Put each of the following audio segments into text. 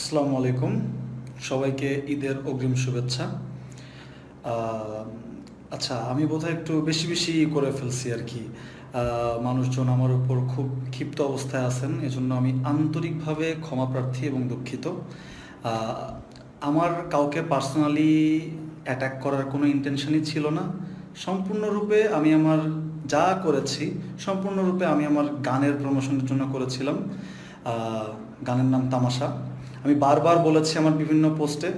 আসসালামু আলাইকুম। সবাইকে ঈদের অগ্রিম শুভেচ্ছা। আচ্ছা আমি বোধহয় একটু বেশি বেশি করে ফেলছি আর কি। মানুষজন আমার উপর খুব ক্ষিপ্ত অবস্থায় আছেন, এজন্য আমি আন্তরিকভাবে ক্ষমা প্রার্থী এবং দুঃখিত। আমার কাউকে পার্সোনালি অ্যাটাক করার কোনো ইন্টেনশনই ছিল না। সম্পূর্ণরূপে আমি আমার যা করেছি, সম্পূর্ণরূপে আমি আমার গানের প্রমোশনের জন্য করেছিলাম। গানের নাম তামাশা। আমি বারবার বলেছি আমার বিভিন্ন পোস্টে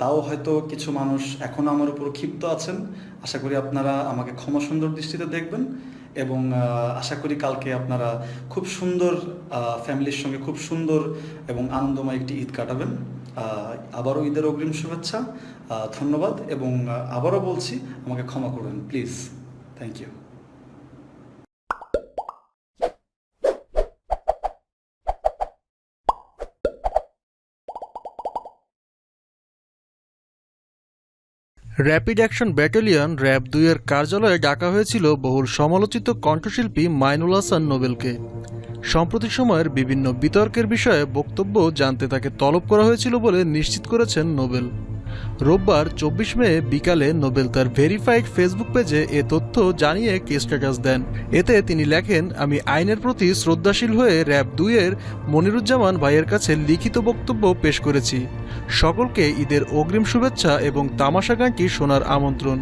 তাও হয়তো কিছু মানুষ এখনও আমার উপর ক্ষিপ্ত আছেন। আশা করি আপনারা আমাকে ক্ষমা সুন্দর দৃষ্টিতে দেখবেন এবং আশা করি কালকে আপনারা খুব সুন্দর ফ্যামিলির সঙ্গে খুব সুন্দর এবং আনন্দময় একটি ঈদ কাটাবেন। আবারও ঈদের অগ্রিম শুভেচ্ছা ধন্যবাদ এবং আবারও বলছি, আমাকে ক্ষমা করবেন, please. Thank you. Rapid action battalion RAB দুইয়ের কার্যালয়ে ডাকা হয়েছিল বহুল সমালোচিত কণ্ঠশিল্পী মাইনুল হাসান নোবেলকে। সম্প্রতি সময়ের বিভিন্ন বিতর্কের বিষয়ে বক্তব্য জানতে তাকে তলব করা হয়েছিল বলে নিশ্চিত করেছেন নোবেল। রোববার চব্বিশ মে বিকালে নোবেল তার ভেরিফাইড ফেসবুক পেজে এ তথ্য জানিয়ে কে স্ট্যাটাস দেন। এতে তিনি লেখেন, আমি আইনের প্রতি শ্রদ্ধাশীল হয়ে র্যাব দুইয়ের মনিরুজ্জামান ভাইয়ের কাছে লিখিত বক্তব্য পেশ করেছি। সকলকে ঈদের অগ্রিম শুভেচ্ছা এবং তামাশা গানটি শোনার আমন্ত্রণ।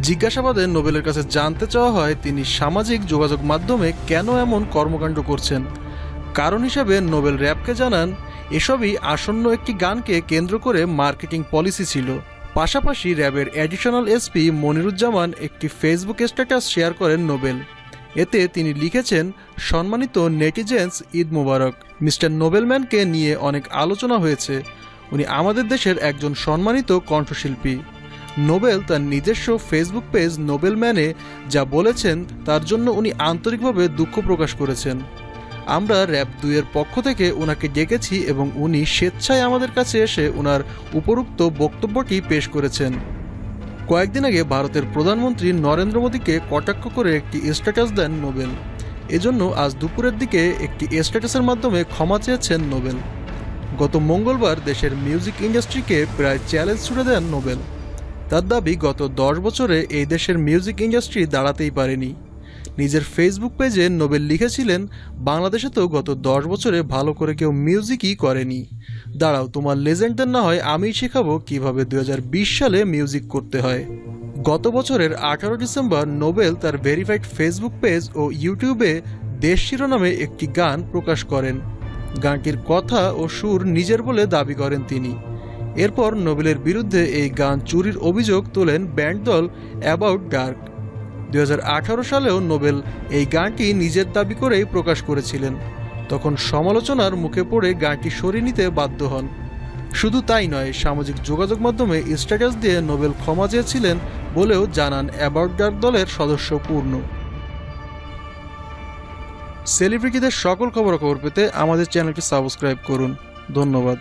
জিজ্ঞাসাবাদে নোবেলের কাছে জানতে চাওয়া হয়, তিনি সামাজিক যোগাযোগ মাধ্যমে কেন এমন কর্মকাণ্ড করছেন? কারণ হিসাবে নোবেল র্যাবকে জানান এসবই আসন্ন একটি গানকে কেন্দ্র করে মার্কেটিং পলিসি ছিল। পাশাপাশি র্যাবের অ্যাডিশনাল এসপি মনিরুজ্জামান একটি ফেসবুক স্ট্যাটাস শেয়ার করেন নোবেল। এতে তিনি লিখেছেন, সম্মানিত নেটিজেন্স ঈদ মোবারক। মিস্টার নোবেলম্যানকে নিয়ে অনেক আলোচনা হয়েছে। উনি আমাদের দেশের একজন সম্মানিত কণ্ঠশিল্পী। নোবেল তার নিজস্ব ফেসবুক পেজ নোবেলম্যানে যা বলেছেন, তার জন্য উনি আন্তরিকভাবে দুঃখ প্রকাশ করেছেন। আমরা র্যাব দুইয়ের পক্ষ থেকে ওনাকে ডেকেছি এবং উনি স্বেচ্ছায় আমাদের কাছে এসে ওনার উপরোক্ত বক্তব্যটি পেশ করেছেন। কয়েকদিন আগে ভারতের প্রধানমন্ত্রী নরেন্দ্র মোদীকে কটাক্ষ করে একটি স্ট্যাটাস দেন নোবেল। এজন্য আজ দুপুরের দিকে একটি স্ট্যাটাসের মাধ্যমে ক্ষমা চেয়েছেন নোবেল। গত মঙ্গলবার দেশের মিউজিক ইন্ডাস্ট্রিকে প্রায় চ্যালেঞ্জ ছুড়ে দেন নোবেল। তার দাবি গত দশ বছরে এই দেশের মিউজিক ইন্ডাস্ট্রি দাঁড়াতেই পারেনি। নিজের ফেসবুক পেজে নোবেল লিখেছিলেন বাংলাদেশে তো গত দশ বছরে ভালো করে কেউ মিউজিকই করেনি। দাঁড়াও, তোমার লেজেন্ডদের না হয় আমিই শেখাবো কীভাবে দুই হাজার বিশ সালে মিউজিক করতে হয়। গত বছরের আঠারো ডিসেম্বর নোবেল তার ভেরিফাইড ফেসবুক পেজ ও ইউটিউবে দেশ শিরোনামে একটি গান প্রকাশ করেন। গানটির কথা ও সুর নিজের বলে দাবি করেন তিনি। এরপর নোবেলের বিরুদ্ধে এই গান চুরির অভিযোগ তোলেন ব্যান্ড দল অ্যাবাউট ডার্ক দুই হাজার আঠারো সালেও নোবেল এই গানটি নিজের দাবি করেই প্রকাশ করেছিলেন। তখন সমালোচনার মুখে পড়ে গানটি সরিয়ে নিতে বাধ্য হন। শুধু তাই নয়, সামাজিক যোগাযোগ মাধ্যমে স্ট্যাটাস দিয়ে নোবেল ক্ষমা চেয়েছিলেন বলেও জানান অ্যাবাউট ডার্ক দলের সদস্য পূর্ণ। সেলিব্রিটিদের সকল খবরাখবর পেতে আমাদের চ্যানেলটি সাবস্ক্রাইব করুন। ধন্যবাদ।